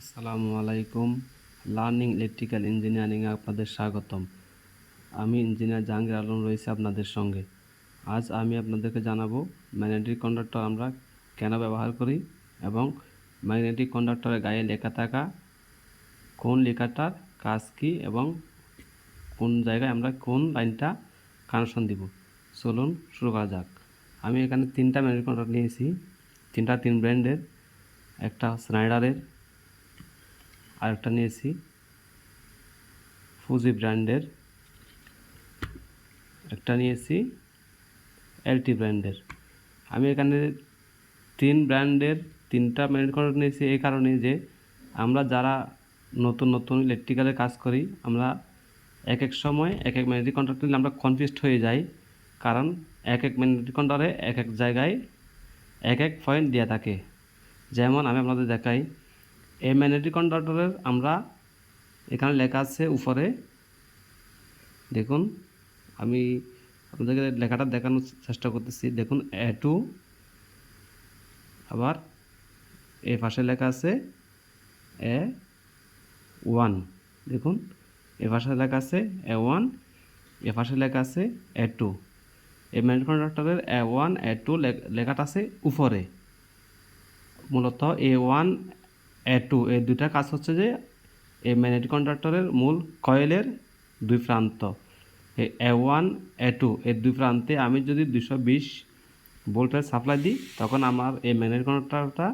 আসসালামু আলাইকুম। Learning electrical ইঞ্জিনিয়ারিংয়ে আপনাদের স্বাগতম। আমি ইঞ্জিনিয়ার জাহাঙ্গীর আলম রয়েছে আপনাদের সঙ্গে। আজ আমি আপনাদেরকে জানাব ম্যাগনেটিক কন্ডাক্টর আমরা কেন ব্যবহার করি এবং ম্যাগনেটিক কন্ডাক্টরের গায়ে লেখা থাকা কোন লেখাটার কাজ কী এবং কোন জায়গায় আমরা কোন লাইনটা কানেকশন দিব। চলুন শুরু করা যাক। আমি এখানে তিনটা ম্যাগনেটিক কন্ডাক্টর নিয়েছি। তিনটা তিন ব্র্যান্ডের, একটা স্নাইডারের আরেকটা নিয়েছি। ফুজি ব্র্যান্ডের। একটা নিয়েছি এলটি ব্র্যান্ডের। আমি এখানে তিন ব্র্যান্ডের তিনটা ম্যানেজ করে নিয়েছি এই কারণে যে আমরা যারা নতুন নতুন ইলেকট্রিক্যালের কাজ করি, আমরা এক এক সময় এক এক ম্যানেজিং কন্ট্রাক্ট নিলে আমরা কনফিউজড হয়ে যাই। কারণ এক এক ম্যানেজিং কন্ট্রাক্টরে এক এক জায়গায় এক এক পয়েন্ট দেওয়া থাকে। যেমন আমি আপনাদের দেখাই এই ম্যাগনেটিক কন্ডাক্টরের আমরা এখানে লেখা আছে উপরে। দেখুন, আমি আপনাদেরকে লেখাটা দেখানোর চেষ্টা করতেছি। দেখুন এ টু আবার এ পাশে লেখা আছে এ ওয়ান দেখুন, এ পাশে লেখা আছে এ ওয়ান এ পাশে লেখা আছে এ টু এই ম্যাগনেটিক কন্ডাক্টরের এ ওয়ান এ টু লেখাটা আছে উপরে। মূলত এ ওয়ান এ টু এই দুইটা কাজ হচ্ছে যে, এই ম্যাগনেটিক কন্ডাক্টরের মূল কয়েলের দুই প্রান্ত। এ ওয়ান এ টু এর দুই প্রান্তে আমি যদি দুশো বিশ ভোল্টের সাপ্লাই দিই, তখন আমার এই ম্যাগনেটিক কন্ডাক্টরটা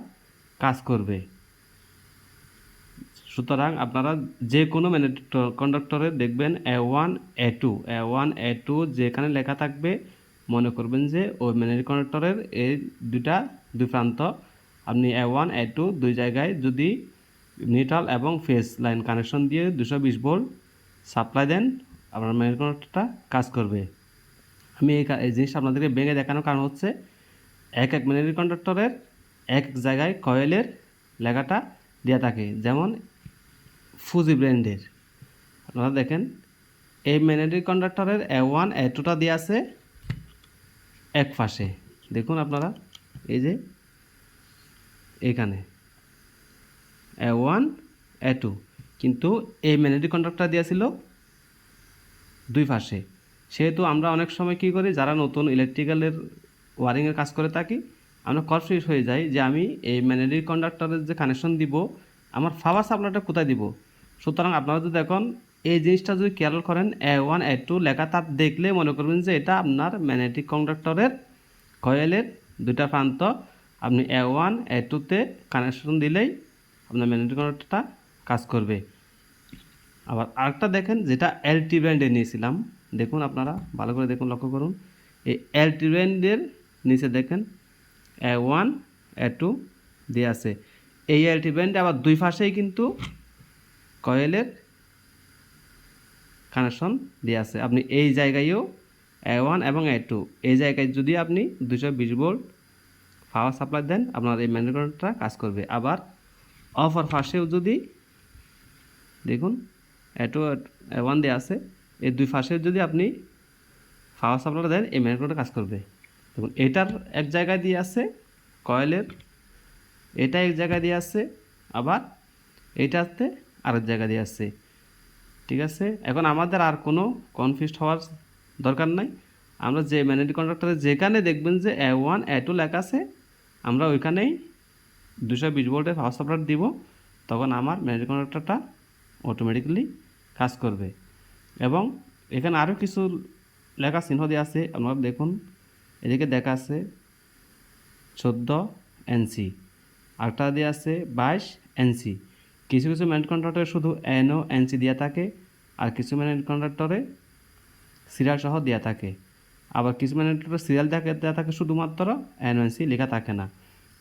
কাজ করবে। সুতরাং আপনারা যে কোনো ম্যাগনেটিক কন্ডাক্টরে দেখবেন A one A two A one A two যেখানে লেখা থাকবে, মনে করবেন যে ওই ম্যাগনেটিক কন্ডাক্টরের এই দুইটা, দুই প্রান্ত। আপনি এ ওয়ান এ টু দুই জায়গায় যদি নিউট্রাল এবং ফেস লাইন কানেকশন দিয়ে দুশো বিশ ভোল্ট সাপ্লাই দেন, আপনার ম্যাগনেটিক কন্ডাক্টরটা কাজ করবে। আমি এই জিনিসটা আপনাদেরকে ভেঙে দেখানোর কারণ হচ্ছে এক এক ম্যাগনেটিক কন্ডাক্টরের এক এক জায়গায় কয়েলের লেখাটা দেওয়া থাকে। যেমন ফুজি ব্র্যান্ডের আপনারা দেখেন, এই ম্যাগনেটিক কন্ডাক্টরের এ ওয়ান এ টুটা দেওয়া আছে এক পাশে। দেখুন আপনারা, এই যে এখানে। এ ওয়ান এ টু কিন্তু এই ম্যাগনেটিক কন্ডাক্টর দেওয়া ছিল দুই পাশে। সেহেতু আমরা অনেক সময় কী করি, যারা নতুন ইলেকট্রিক্যালের ওয়ারিংয়ের কাজ করে থাকি, আমরা কনফিউজ হয়ে যাই যে আমি এই ম্যাগনেটিক কন্ডাক্টরের যে কানেকশন দিব, আমার ফাওয়ার সাপ্লাইটা কোথায় দিব? সুতরাং আপনারা যদি এখন এই জিনিসটা যদি খেয়াল করেন এ ওয়ান এ টু লেখা তার দেখলে মনে করবেন যে এটা আপনার ম্যাগনেটিক কন্ডাক্টরের কয়েলের দুটা প্রান্ত আপনি এ ওয়ান এ টুতে কানেকশন দিলেই আপনার ম্যাগনেটিক কন্ডাক্টরটা কাজ করবে। আবার আরেকটা দেখেন, যেটা এল টি ব্র্যান্ডের নিয়েছিলাম, দেখুন আপনারা, ভালো করে দেখুন, লক্ষ্য করুন। এই এল টি ব্র্যান্ডের নিচে দেখেন এ ওয়ান এ টু দিয়ে আছে। এই এল টি ব্র্যান্ডে আবার দুই পাশেই কিন্তু কয়েলের কানেকশন দিয়ে আছে। আপনি এই জায়গায়ও এ ওয়ান এবং এ টু এই জায়গায় যদি আপনি দুশো বিশ ভোল্ট পাওয়ার সাপ্লাই দেন, আপনার এই ম্যাগনেটরটা কাজ করবে। আবার অফার পাশেও যদি, দেখুন, এটো ওয়ান দিয়ে আছে, এই দুই পাশেও যদি আপনি পাওয়ার সাপ্লাই দেন, এই ম্যাগনেটরটা কাজ করবে। দেখুন, এটার এক জায়গায় দিয়ে আছে কয়েলের, এটা এক জায়গায় দিয়ে আছে, আবার এইটাতে আরেক জায়গা দিয়ে আসছে ঠিক আছে? এখন আমাদের আর কোনো কনফিউজ হওয়ার দরকার নাই। আমরা যে ম্যাগনেটিক কন্ডাক্টরে যেখানে দেখবেন যে এ ওয়ান এ টু লেখা আছে আমরা ওইখানেই দুশো বিশ ভোল্টের পাওয়ার সাপ্লাই দিব, তখন আমার ম্যাগনেটিক কন্ডাক্টরটা অটোমেটিক্যালি কাজ করবে। এবং এখানে আরও কিছু লেখা চিহ্ন দেওয়া আছে, আপনারা দেখুন, এদিকে দেখা আছে চোদ্দ এনসি, আরেকটা দেওয়া আছে বাইশ এনসি। কিছু কিছু ম্যানেট কন্ট্রাক্টরে শুধু এনও এনসি দেওয়া থাকে, আর কিছু ম্যানেট কন্ট্রাক্টরে সিরিয়াল সহ দেওয়া থাকে। আবার কিছু ম্যানেটরে সিরিয়াল থাকে দেওয়া থাকে শুধুমাত্র এনও লেখা থাকে না।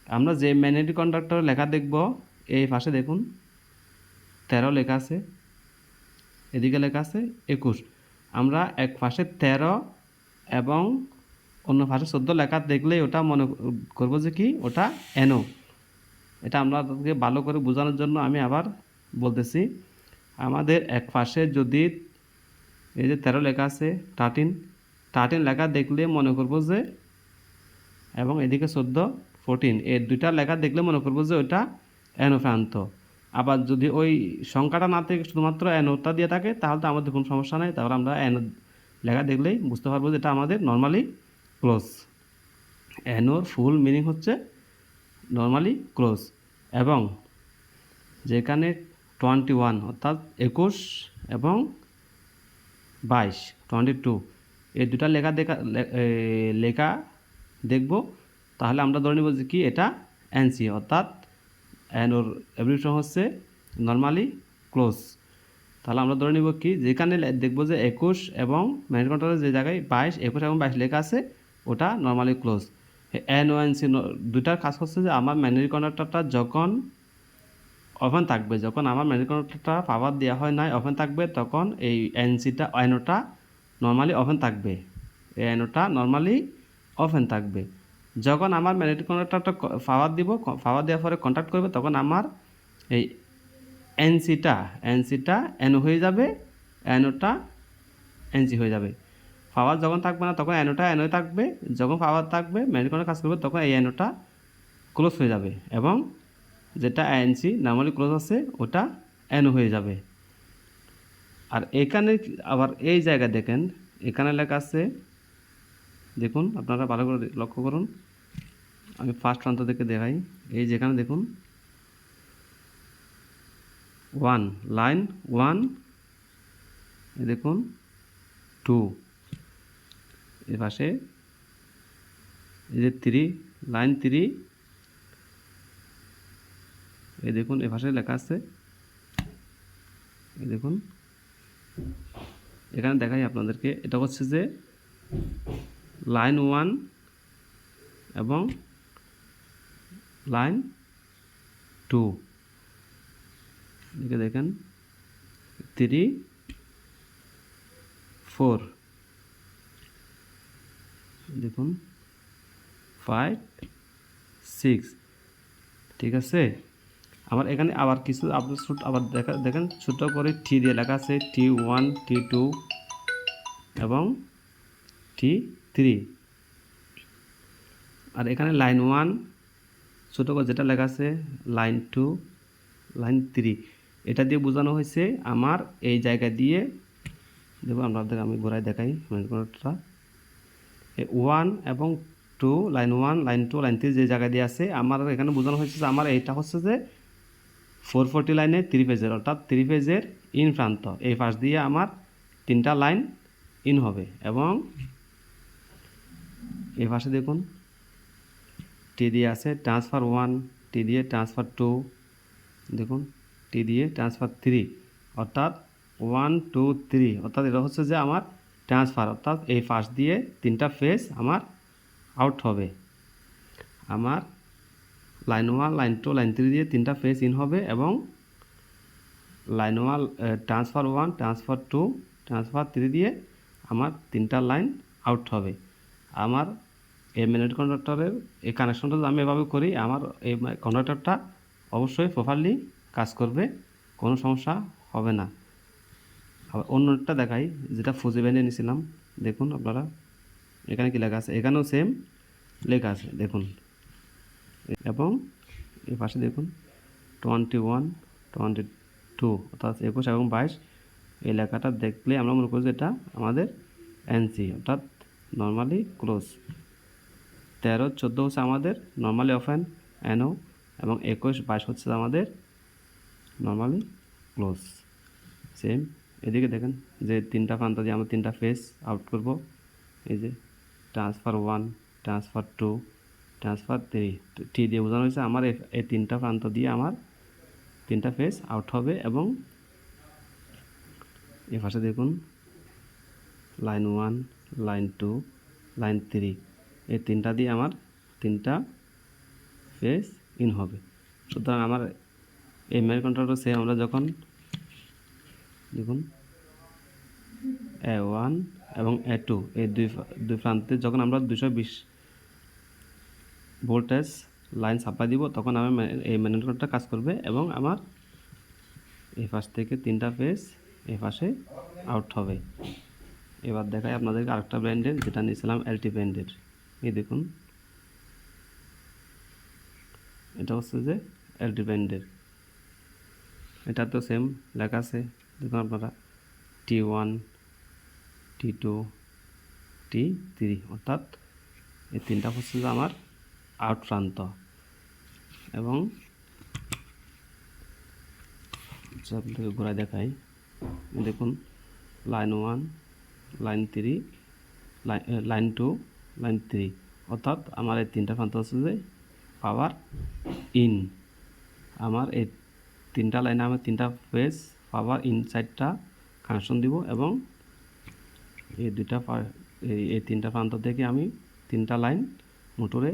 আমরা যে ম্যানেটিক কন্ট্রাক্টরে লেখা দেখব, এই পাশে দেখুন, তেরো লেখা আছে, এদিকে লেখা আছে একুশ। আমরা এক পাশে তেরো এবং অন্য পাশে চোদ্দ লেখা দেখলেই ওটা মনে করব যে কি, ওটা এনও এটা আপনাদেরকে ভালো করে বোঝানোর জন্য আমি আবার বলতেছি, আমাদের এক পাশে যদি এই যে তেরো লেখা আছে থার্টিন থার্টিন লেখা দেখলে মনে করব যে, এবং এদিকে চোদ্দ ফোরটিন এই দুইটা লেখা দেখলে মনে করব যে ওইটা এনো প্রান্ত আবার যদি ওই সংখ্যাটা না থেকে, শুধুমাত্র অ্যানোটা দিয়ে থাকে, তাহলে তো আমাদের কোনো সমস্যা নেই। তাহলে আমরা অ্যানো লেখা দেখলেই বুঝতে পারব যে এটা আমাদের নর্মালি ক্লোজ অ্যানোর ফুল মিনিং হচ্ছে নর্মালি ক্লোজ এবং যেখানে টোয়েন্টি ওয়ান অর্থাৎ একুশ এবং বাইশ টোয়েন্টি টু এই দুটা লেখা দেখা লেখা দেখব। তাহলে আমরা ধরে নেব যে কি? এটা এনসি অর্থাৎ অ্যানোর অ্যাব্রিভিয়েশন হচ্ছে নর্মালি ক্লোজ তাহলে আমরা ধরে নিব কি? যেখানে দেখব যে একুশ এবং ম্যানেজ কন্ট্রোলের যে জায়গায় বাইশ, একুশ এবং বাইশ লেখা আছে, ওটা normally close N O N C দুটার কাজ হচ্ছে যে আমার ম্যানুয়াল কন্ডাক্টরটা যখন ওপেন থাকবে, যখন আমার ম্যানুয়াল কন্ডাক্টরটা পাওয়ার দেওয়া হয় নাই ওপেন থাকবে, তখন এই এনসিটা এনওটা নর্মালি ওপেন থাকবে। এই এনওটা নর্মালি ওপেন থাকবে। যখন আমার ম্যানুয়াল কন্ডাক্টরটা পাওয়ার দিব পাওয়ার দেওয়ার পরে কন্ট্যাক্ট করবে, তখন আমার এই এনসিটা এনসিটা এন হয়ে যাবে এনওটা এনসি হয়ে যাবে। পাওয়ার যখন থাকবে না, তখন এনোটা এনোই থাকবে। যখন পাওয়ার থাকবে ম্যানিকনের কাজ করবে, তখন এই এনোটা ক্লোজ হয়ে যাবে এবং যেটা এনসি নর্মালি ক্লোজ আছে, ওটা এনো হয়ে যাবে। আর এখানে আবার এই জায়গায় দেখেন, এখানে লেখা আছে, দেখুন, আপনারা ভালো করে লক্ষ্য করুন। আমি ফার্স্ট প্রান্ত থেকে দেখাই। এই যেখানে দেখুন। ওয়ান লাইন ওয়ান দেখুন টু এর পাশে, এই যে থ্রি লাইন থ্রি এই দেখুন এ পাশে লেখা আছে। এই দেখুন। এখানে দেখাই আপনাদেরকে। এটা হচ্ছে যে লাইন ওয়ান এবং লাইন টু। এদিকে দেখেন, থ্রি, ফোর। দেখুন, ফাইভ, সিক্স। ঠিক আছে? আবার এখানে আবার কিছু আপনার ছোট আবার দেখা, দেখেন, ছোট করে টি দিয়ে লেখা আছে টি ওয়ান টি টু এবং টি থ্রি আর এখানে লাইন ওয়ান ছোটো করে যেটা লেখা আছে লাইন টু লাইন থ্রি এটা দিয়ে বোঝানো হয়েছে আমার এই জায়গা দিয়ে দেখো আপনাদের আমি ঘোরায় দেখাই মেনকোনটা ওয়ান এবং two line one line two line three যে জায়গা দিয়ে আছে, আমার এখানে বোঝানো হয়েছে যে আমার এইটা হচ্ছে যে ফোর ফোরটি লাইনে থ্রি ফেজের অর্থাৎ থ্রি ফেজের ইন প্রান্ত এই পাশ দিয়ে আমার তিনটা লাইন ইন হবে এবং এই পাশে দেখুন টি দিয়ে আছে ট্রান্সফার ওয়ান টি দিয়ে ট্রান্সফার টু দেখুন টি দিয়ে ট্রান্সফার থ্রি অর্থাৎ ওয়ান টু থ্রি অর্থাৎ এটা হচ্ছে যে আমার ট্রান্সফার অর্থাৎ এই পাশ দিয়ে তিনটা ফেজ আমার আউট হবে। আমার line one, line two, line three দিয়ে তিনটা ফেজ ইন হবে এবং line one transfer one, transfer two, transfer three দিয়ে আমার তিনটা লাইন আউট হবে। আমার এই মিনিট কন্ডাক্টরের এই কানেকশনটা যদি আমি এভাবে করি, আমার এই কন্ডাক্টরটা অবশ্যই প্রপারলি কাজ করবে, কোনো সমস্যা হবে না। আবার অন্যটা দেখাই, যেটা ফুজি ব্যান্ডে নিয়েছিলাম। দেখুন আপনারা, এখানে কি লেখা আছে? এখানেও সেম লেখা আছে, দেখুন। এবং এই পাশে দেখুন টোয়েন্টি ওয়ান টোয়েন্টি টু অর্থাৎ একুশ এবং বাইশ, এই লেখাটা দেখলে আমরা মনে করি যে এটা আমাদের এনসি অর্থাৎ নর্মালি ক্লোজ তেরো, চোদ্দ হচ্ছে আমাদের নর্মালি ওপেন এনও এবং একুশ, বাইশ হচ্ছে আমাদের নর্মালি ক্লোজ সেম এদিকে দেখেন যে তিনটা প্রান্ত দিয়ে আমরা তিনটা ফেস আউট করব। এই যে transfer one transfer two transfer three টি দিয়ে বোঝানো হয়েছে, আমার এই- তিনটা প্রান্ত দিয়ে আমার তিনটা ফেস আউট হবে এবং এ পাশে দেখুন line one line two line three এই তিনটা দিয়ে আমার তিনটা ফেস ইন হবে। সুতরাং আমার এই মেল কন্ট্রোলটা সে আমরা যখন দেখুন এ ওয়ান এবং এ টু এই দুই দুই প্রান্তে যখন আমরা দুশো বিশ ভোল্টেজ লাইন সাপ্লাই দিব, তখন আমার মে- এই ম্যাগনেটটা কাজ করবে এবং আমার এই পাশ থেকে তিনটা ফেস এই পাশে আউট হবে। এবার দেখাই আপনাদেরকে আরেকটা ব্র্যান্ডের যেটা নিয়েছিলাম এলটি ব্র্যান্ডের এই দেখুন। এটা হচ্ছে যে এলটি ব্র্যান্ডের এটা তো সেম লেখা আছে। দেখুন আপনারা। T one T two T three অর্থাৎ এই তিনটা হচ্ছে যে আমার আউট প্রান্ত এবং আপনাকে ঘোরায় দেখাই। দেখুন, line one, line three line two, line three. অর্থাৎ আমার এই তিনটা প্রান্ত হচ্ছে যে, পাওয়ার ইন। আমার এই তিনটা লাইনে আমি তিনটা ফেজ, পাওয়ার ইনসাইডটা কানেকশন দিব এবং এই দুইটা এই তিনটা প্রান্ত থেকে আমি তিনটা লাইন মোটরে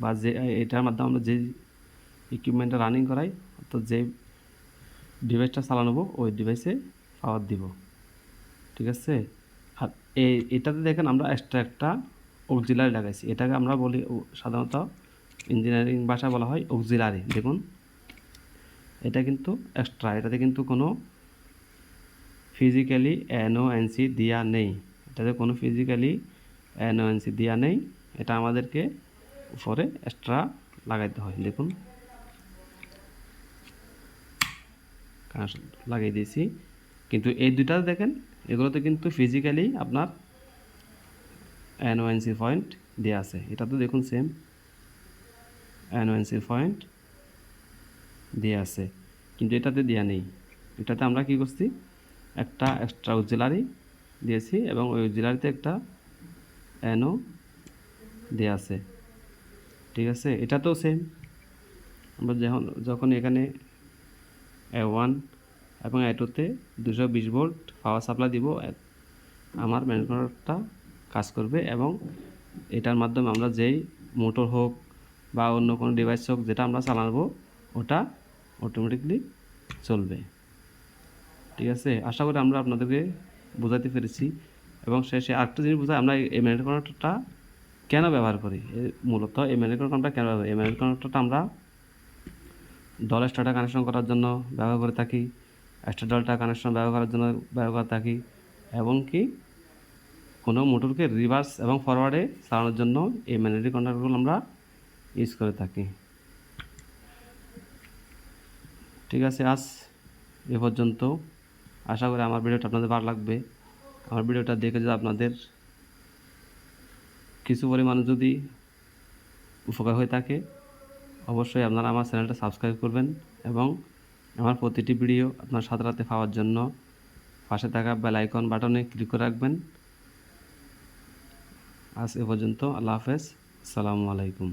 বা যে এটার মাধ্যমে আমরা যে ইকুইপমেন্টটা রানিং করাই, অর্থাৎ যে ডিভাইসটা চালানো ওই ডিভাইসে পাওয়ার দিব। ঠিক আছে? আর এই এটাতে দেখেন আমরা এক্সট্রা একটা অক্সিলারি লাগাইছি। এটাকে আমরা বলি সাধারণত ইঞ্জিনিয়ারিং ভাষায় বলা হয় অক্সিলারি দেখুন, এটা কিন্তু এক্সট্রা এটাতে কিন্তু কোনো ফিজিক্যালি এনওএনসি দেওয়া নেই। এটাতে কোনো ফিজিক্যালি এনওএনসি দেওয়া নেই। এটা আমাদেরকে উপরে এক্সট্রা লাগাইতে হয়। দেখুন। কানেকশন লাগিয়ে দিয়েছি। কিন্তু এই দুইটা দেখেন, এগুলোতে কিন্তু ফিজিক্যালি আপনার এনওএনসি পয়েন্ট দেওয়া আছে। এটা তো দেখুন সেম এনওএনসি পয়েন্ট দেওয়া আছে। কিন্তু এটাতে দেওয়া নেই। এটাতে আমরা কি করছি? একটা এক্সট্রা উজ্জেলারি দিয়েছি এবং ওই উজ্জেলারিতে একটা এনও দেওয়া আছে। ঠিক আছে? এটা তো সেম আমরা যখন যখন এখানে এ ওয়ান এবং এ টুতে দুশো বিশ ভোল্ট পাওয়ার সাপ্লাই দিব আমার ম্যানকোনারটা কাজ করবে এবং এটার মাধ্যমে আমরা যেই মোটর হোক বা অন্য কোনো ডিভাইস হোক যেটা আমরা চালাবো, ওটা অটোমেটিকলি চলবে। ঠিক আছে? আশা করি আমরা আপনাদেরকে বোঝাতে পেরেছি। এবং শেষে আরেকটা জিনিস বোঝাই, আমরা এই কানেক্টরটা কেন ব্যবহার করি? মূলত এই ম্যানেট কানেক্টর কেন ব্যবহার এই ম্যানেট কানেক্টরটা আমরা ডল স্টার্টার কানেকশন করার জন্য ব্যবহার করে থাকি এক্সট্রা ডলটা কানেকশন ব্যবহার করার জন্য ব্যবহার করে থাকি, এবং কি কোনো মোটরকে রিভার্স এবং ফরওয়ার্ডে চালানোর জন্য এই ম্যাগনেটিক কন্ট্রাক্টরগুলো আমরা ইউজ করে থাকি। ঠিক আছে, আজ এ পর্যন্ত। আশা করি আমার ভিডিওটা আপনাদের ভালো লাগবে। আমার ভিডিওটা দেখে যদি আপনাদের কিছু পরিমাণ যদি উপকার হয়ে থাকে, অবশ্যই আপনারা আমার চ্যানেলটা সাবস্ক্রাইব করবেন এবং আমার প্রতিটি ভিডিও আপনার সাথে রাতে পাওয়ার জন্য পাশে থাকা বেল আইকন বাটনে ক্লিক করে রাখবেন। আজ এ পর্যন্ত, আল্লাহ হাফেজ। আসসালামু আলাইকুম।